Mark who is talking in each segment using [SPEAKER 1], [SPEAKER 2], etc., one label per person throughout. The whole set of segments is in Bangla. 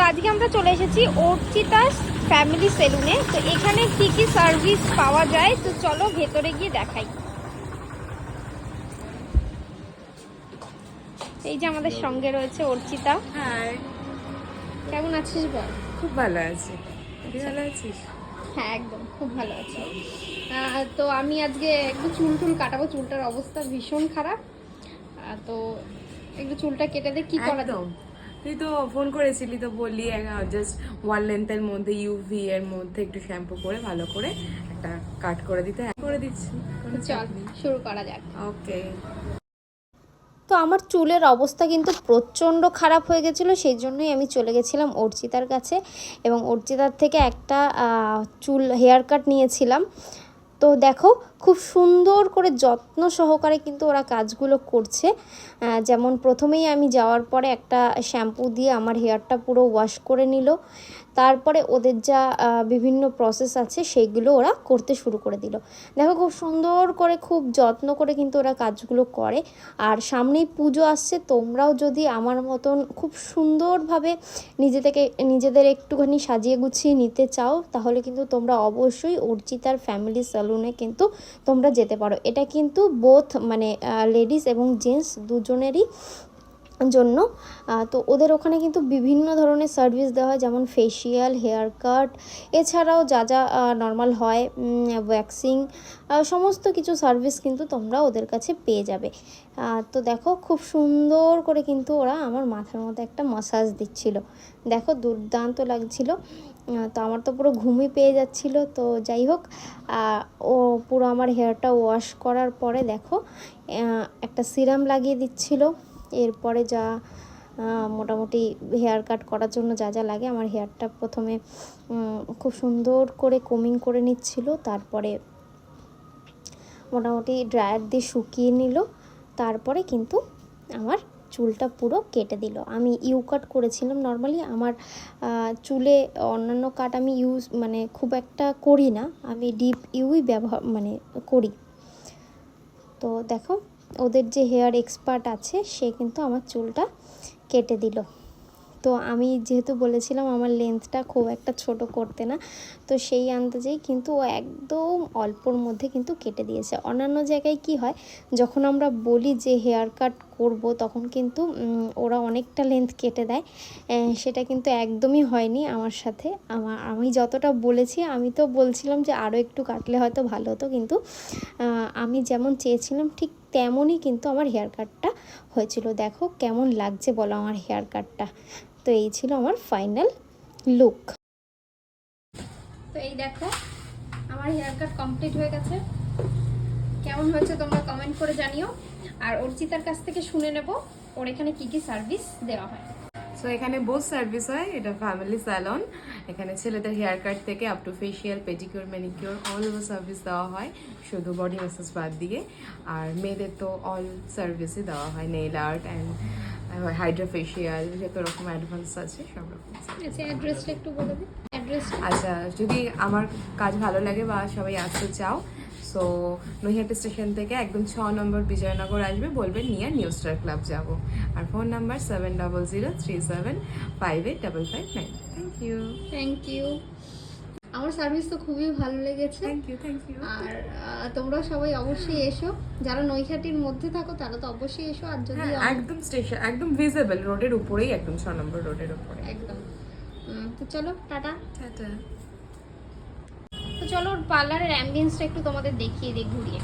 [SPEAKER 1] তো আজকে আমরা চলে এসেছি অর্চিতাস ফ্যামিলি সেলুনে। তো এখানে কি কি সার্ভিস পাওয়া যায়? তো চলো ভেতরে গিয়ে দেখাই। এই যে আমাদের সঙ্গে রয়েছে অর্চিতা। কেমন আছিস বল?
[SPEAKER 2] খুব ভালো আছি। ভালো আছিস?
[SPEAKER 1] হ্যাঁ একদম খুব ভালো আছি। তো আমি আজকে একটু চুল টুল কাটাবো। চুলটার অবস্থা ভীষণ খারাপ। তো একটু চুলটা কেটে দে কি করা যায়?
[SPEAKER 2] তুই তো ফোন করেছিলি তো বললি জাস্ট ওয়ান লেন্থের মধ্যে ইউভি এর মধ্যে একটু শ্যাম্পু করে ভালো করে একটা কাট করে দিতে। হ্যাঁ, করে দিচ্ছি
[SPEAKER 1] চল শুরু করা যাক।
[SPEAKER 2] ওকে
[SPEAKER 3] তো আমার চুলের অবস্থা কিন্তু প্রচণ্ড খারাপ হয়ে গেছিল সেই জন্যই আমি চলে গেছিলাম অর্চিতার কাছে এবং অর্চিতার থেকে একটা চুল হেয়ার কাট নিয়েছিলাম। তো দেখো খুব সুন্দর করে যত্ন সহকারে কিন্তু ওরা কাজগুলো করছে। যেমন প্রথমেই আমি যাওয়ার পরে একটা শ্যাম্পু দিয়ে আমার হেয়ারটা পুরো ওয়াশ করে নিল। তারপরে ওদের যা বিভিন্ন প্রসেস আছে সেইগুলো ওরা করতে শুরু করে দিল। দেখো খুব সুন্দর করে, খুব যত্ন করে কিন্তু ওরা কাজগুলো করে। আর সামনেই পুজো আসছে, তোমরাও যদি আমার মতন খুব সুন্দরভাবে নিজে থেকে নিজেদের একটুখানি সাজিয়ে গুছিয়ে নিতে চাও, তাহলে কিন্তু তোমরা অবশ্যই অর্চিতার ফ্যামিলি স্যালুনে কিন্তু তোমরা যেতে পারো। এটা কিন্তু বোথ মানে লেডিস এবং জেন্টস দুজনেরই জন্য। তো ওদের ওখানে কিন্তু বিভিন্ন ধরনের সার্ভিস দেওয়া হয়, যেমন ফেসিয়াল হেয়ার কাট এছাড়াও যা যা নর্মাল হয় ওয়্যাক্সিং সমস্ত কিছু সার্ভিস কিন্তু তোমরা ওদের কাছে পেয়ে যাবে। তো দেখো খুব সুন্দর করে কিন্তু ওরা আমার মাথার মধ্যে একটা মাসাজ দিচ্ছিল। দেখো দুর্দান্ত লাগছিল। তো আমার তো পুরো ঘুমই পেয়ে যাচ্ছিল। তো যাই হোক ও পুরো আমার হেয়ারটা ওয়াশ করার পরে দেখো একটা সিরাম লাগিয়ে দিচ্ছিল। এরপরে যা মোটামুটি হেয়ার কাট করার জন্য যা যা লাগে আমার হেয়ারটা প্রথমে খুব সুন্দর করে কোমিং করে নিচ্ছিল, তারপরে মোটামুটি ড্রায়ার দিয়ে শুকিয়ে নিল, তারপরে কিন্তু আমার চুলটা পুরো কেটে দিল। আমি ইউ কাট করেছিলাম নর্মালি আমার চুলে অন্যান্য কাট আমি ইউজ মানে খুব একটা করি না, আমি ডিপ ইউই ব্যবহার মানে করি। তো দেখো ওদের যে হেয়ার এক্সপার্ট আছে, সে কিন্তু আমার চুলটা কেটে দিল। তো আমি যেহেতু বলেছিলাম আমার লেন্থটা খুব একটা ছোট করতে না, তো সেই আন্দাজেই কিন্তু ও একদম অল্পর মধ্যে কিন্তু কেটে দিয়েছে। অন্যান্য জায়গায় কি হয়, যখন আমরা বলি যে হেয়ার কাট করব, তখন কিন্তু ওরা অনেকটা লেন্থ কেটে দেয়। সেটা কিন্তু একদমই হয়নি আমার সাথে। আমার আমি যতটা বলেছি, আমি তো বলছিলাম যে আরও একটু কাটলে হয়তো ভালো হতো, কিন্তু আমি যেমন চেয়েছিলাম, ঠিক তেমনই কিন্তু আমার হেয়ার কাটটা হয়েছিল। দেখো কেমন লাগছে বলো আমার হেয়ার কাটটা তো এই ছিল আমার ফাইনাল লুক
[SPEAKER 1] তো এই দেখো, আমার হেয়ার কাট কমপ্লিট হয়ে গেছে। কেমন হয়েছে তোমরা কমেন্ট করে জানিও। আর অর্চিতার কাছ থেকে শুনে নেব, ওর এখানে কী কী সার্ভিস দেওয়া হয়।
[SPEAKER 2] সো এখানে বোথ সার্ভিস হয়। এটা ফ্যামিলি স্যালন এখানে ছেলেদের হেয়ার কাট থেকে up to facial pedicure manicure all over service দেওয়া হয়। শুধু বডি ম্যাসাজ বাদ দিয়ে। আর মেয়েদের তো অল সার্ভিসই দেওয়া হয়। Nail art and hydra facial যত রকম অ্যাডভান্স আছে সব রকম
[SPEAKER 1] আচ্ছা অ্যাড্রেসটা একটু বলে দিন।
[SPEAKER 2] আচ্ছা যদি আমার কাজ ভালো লাগে বা সবাই আসতে চাও সো নৈহাটি স্টেশন থেকে একদম ছ নম্বর বিজয়নগর আসবে বলবেন নিয়ে নিউ স্টার ক্লাব যাব। আর phone number seven double zero three seven five eight double five nine thank you
[SPEAKER 1] thank you আমার সার্ভিস তো খুবই ভালো লেগেছে।
[SPEAKER 2] থ্যাংক ইউ থ্যাংক ইউ
[SPEAKER 1] আর তোমরা সবাই অবশ্যই এসো। যারা নৈহাটির মধ্যে থাকো তারা তো অবশ্যই এসো। আর যদি
[SPEAKER 2] হ্যাঁ একদম স্টেশন একদম ভিজিবল রোডের উপরেই একদম ছ নম্বর রোডের উপরে।
[SPEAKER 1] একদম। তো চলো টাটা।
[SPEAKER 2] টাটা।
[SPEAKER 1] তো চলো ওর পার্লারের অ্যাম্বিয়েন্সটা একটু তোমাদের দেখিয়ে দিই ঘুরিয়ে।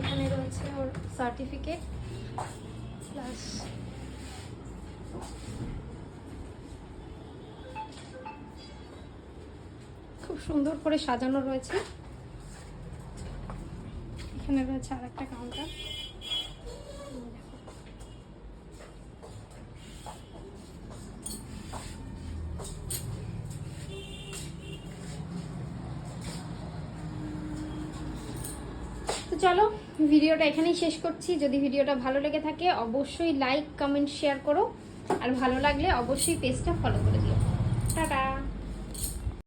[SPEAKER 1] এখানে রয়েছে ওর সার্টিফিকেট প্লাস খুব সুন্দর করে সাজানো রয়েছে। এখানে রয়েছে আর একটা কাউন্টার চলো, ভিডিওটা এখানেই শেষ করছি। যদি ভিডিওটা ভালো লেগে থাকে, অবশ্যই লাইক কমেন্ট শেয়ার করো। আর ভালো লাগলে অবশ্যই পেজটা ফলো করে দিও। টাটা!